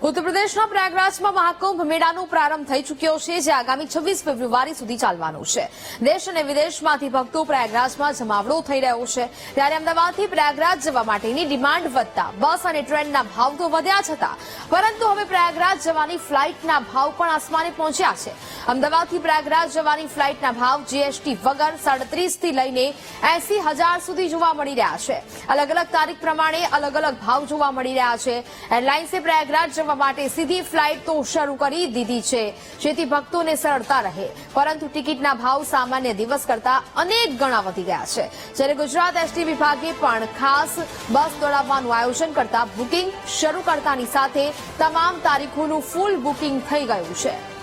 ઉત્તર પ્રદેશના પ્રયાગરાજમાં મહાકુંભ મેળાનો પ્રારંભ થઈ ચૂક્યો છે, જે આગામી છવ્વીસ ફેબ્રુઆરી સુધી ચાલવાનો છે. દેશ અને વિદેશમાંથી ભક્તો પ્રયાગરાજમાં જમાવડો થઈ રહ્યો છે. ત્યારે અમદાવાદથી પ્રયાગરાજ જવા માટેની ડિમાન્ડ વધતા બસ અને ટ્રેનના ભાવ તો વધ્યા છતાં પરંતુ હવે પ્રયાગરાજ જવાની ફ્લાઇટના ભાવ પણ આસમાને પહોંચ્યા છે. અમદાવાદથી પ્રયાગરાજ જવાની ફ્લાઇટના ભાવ જીએસટી વગર સાડત્રીસથી લઈને એસી હજાર સુધી જોવા મળી રહ્યા છે. અલગ અલગ તારીખ પ્રમાણે અલગ અલગ ભાવ જોવા મળી રહ્યા છે. એરલાઇન્સે પ્રયાગરાજ માટે સીધી ફ્લાઇટ તો શરૂ કરી દીધી છે. જેથી ભક્તોને સરળતા રહે. પરંતુ ટિકિટના ભાવ સામાન્ય દિવસ કરતા અનેક ગણા વધી ગયા છે. જ્યારે ગુજરાત એસટી વિભાગે પણ ખાસ બસ દોડાવવાનું આયોજન કરતા બુકિંગ શરૂ કરતાની સાથે તમામ તારીખોનું ફૂલ બુકિંગ થઈ ગયું છે.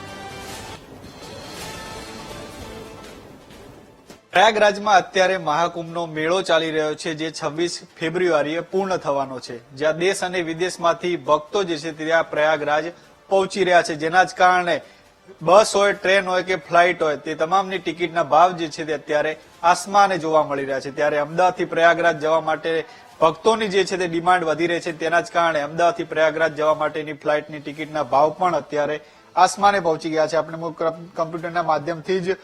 પ્રયાગરાજમાં અત્યારે મહાકુંભનો મેળો ચાલી રહ્યો છે, જે છવ્વીસ ફેબ્રુઆરીએ પૂર્ણ થવાનો છે. જ્યાં દેશ અને વિદેશમાંથી ભક્તો જે છે ત્યાં પ્રયાગરાજ પહોંચી રહ્યા છે. જેના જ કારણે બસ હોય, ટ્રેન હોય કે ફ્લાઇટ હોય, તે તમામની ટિકિટના ભાવ જે છે તે અત્યારે આસમાને જોવા મળી રહ્યા છે. ત્યારે અમદાવાદથી પ્રયાગરાજ જવા માટે ભક્તોની જે છે તે ડિમાન્ડ વધી રહી છે. તેના જ કારણે અમદાવાદથી પ્રયાગરાજ જવા માટેની ફ્લાઇટની ટિકિટના ભાવ પણ અત્યારે આસમાને પહોંચી ગયા છે. આપણે કમ્પ્યુટરના માધ્યમથી જ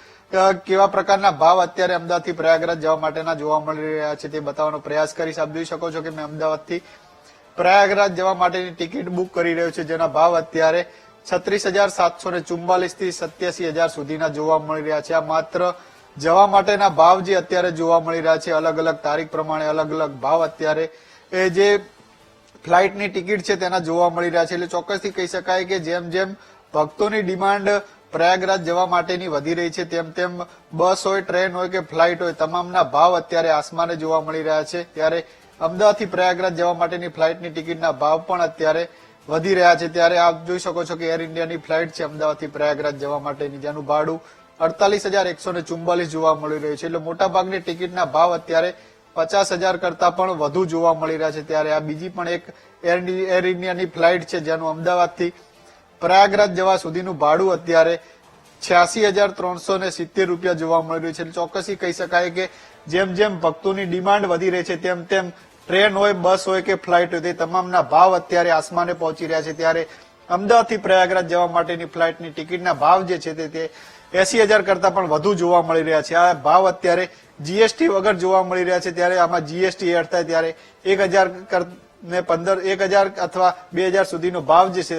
કેવા પ્રકારના ભાવ અત્યારે અમદાવાદથી પ્રયાગરાજ જવા માટેના જોવા મળી રહ્યા છે તે બતાવવાનો પ્રયાસ આપ જોઈ શકો છો કે મેં અમદાવાદથી પ્રયાગરાજ જવા માટેની ટિકિટ બુક કરી રહ્યો છે, જેના ભાવ અત્યારે છત્રીસ હજાર સાતસો ને ચુમ્બાલીસથી સત્યાસી હજાર સુધીના જોવા મળી રહ્યા છે. આ માત્ર જવા માટેના ભાવ જે અત્યારે જોવા મળી રહ્યા છે અલગ અલગ તારીખ પ્રમાણે અલગ અલગ ભાવ અત્યારે, એ જે ફ્લાઇટની ટિકિટ છે તેના જોવા મળી રહ્યા છે. એટલે ચોક્કસથી કહી શકાય કે જેમ જેમ ભક્તોની ડિમાન્ડ પ્રયાગરાજ જવા માટેની વધી રહી છે. તેમ તેમ બસ હોય, ટ્રેન હોય કે ફ્લાઇટ હોય, તમામના ભાવ અત્યારે આસમાને જોવા મળી રહ્યા છે. ત્યારે અમદાવાદથી પ્રયાગરાજ જવા માટેની ફ્લાઇટની ટિકિટના ભાવ પણ અત્યારે વધી રહ્યા છે. ત્યારે આપ જોઈ શકો છો કે એર ઇન્ડિયાની ફ્લાઇટ છે અમદાવાદથી પ્રયાગરાજ જવા માટેની. જેનું ભાડું અડતાલીસ હજાર એકસો ને ચુમ્બાલીસ જોવા મળી રહ્યું છે. એટલે મોટાભાગની ટિકિટના ભાવ અત્યારે પચાસ હજાર કરતા પણ વધુ જોવા મળી રહ્યા છે. ત્યારે આ બીજી પણ એક એર ઇન્ડિયાની ફ્લાઇટ છે, જેનું અમદાવાદથી પ્રયાગરાજ જવા સુધીનું ભાડું અત્યારે છ્યાસી હજાર ત્રણસો ને સિત્તેર રૂપિયા જોવા મળી રહ્યું છે. ચોક્કસી કહી શકાય કે જેમ જેમ ભક્તોની ડિમાન્ડ વધી રહી છે, તેમ તેમ ટ્રેન હોય, બસ હોય કે ફ્લાઇટ હોય, તે તમામના ભાવ અત્યારે આસમાને પહોંચી રહ્યા છે. ત્યારે અમદાવાદથી પ્રયાગરાજ જવા માટેની ફ્લાઇટની ટિકિટના ભાવ જે છે તે એસી હજાર કરતા પણ વધુ જોવા મળી રહ્યા છે. આ ભાવ અત્યારે જીએસટી વગર જોવા મળી રહ્યા છે. ત્યારે આમાં જીએસટી એડ થાય ત્યારે એક હજાર ને પંદર, એક હજાર અથવા બે હજાર સુધીનો ભાવ જે છે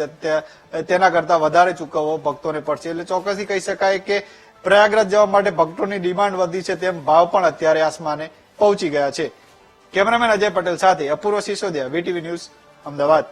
તેના કરતા વધારે ચૂકવવો ભક્તોને પડશે. એટલે ચોક્કસથી કહી શકાય કે પ્રયાગરાજ જવા માટે ભક્તોની ડિમાન્ડ વધી છે તેમ ભાવ પણ અત્યારે આસમાને પહોંચી ગયા છે. કેમેરામેન અજય પટેલ સાથે અપૂર્વ સિસોદિયા, વીટીવી ન્યૂઝ, અમદાવાદ.